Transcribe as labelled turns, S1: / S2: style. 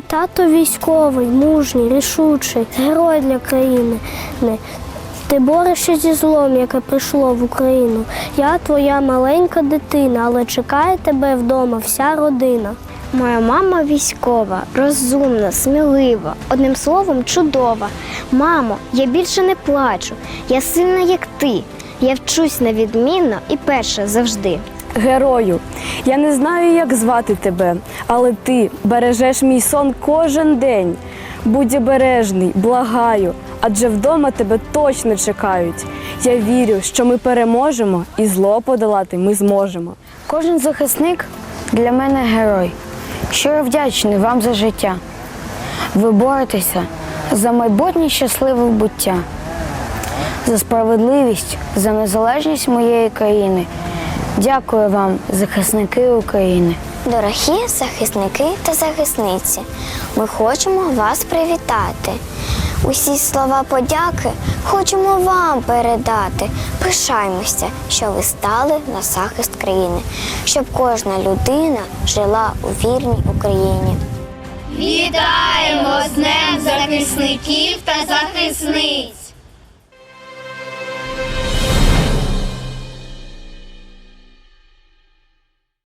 S1: тато військовий, мужній, рішучий, герой для країни. Ти борешся зі злом, яке прийшло в Україну. Я твоя маленька дитина, але чекає тебе вдома вся родина.
S2: Моя мама військова, розумна, смілива, одним словом, чудова. Мамо, я більше не плачу. Я сильна, як ти. Я вчусь невідмінно і перша завжди.
S3: Герою, я не знаю, як звати тебе, але ти бережеш мій сон кожен день. Будь обережний, благаю, адже вдома тебе точно чекають. Я вірю, що ми переможемо і зло подолати ми зможемо.
S4: Кожен захисник для мене герой. Щиро вдячний вам за життя. Ви боретеся за майбутнє щасливе буття, за справедливість, за незалежність моєї країни. Дякую вам, захисники України.
S2: Дорогі захисники та захисниці, ми хочемо вас привітати. Усі слова подяки хочемо вам передати. Пишаємося, що ви стали на захист країни, щоб кожна людина жила у вірній Україні.
S5: Вітаємо з Днем захисників та захисниць!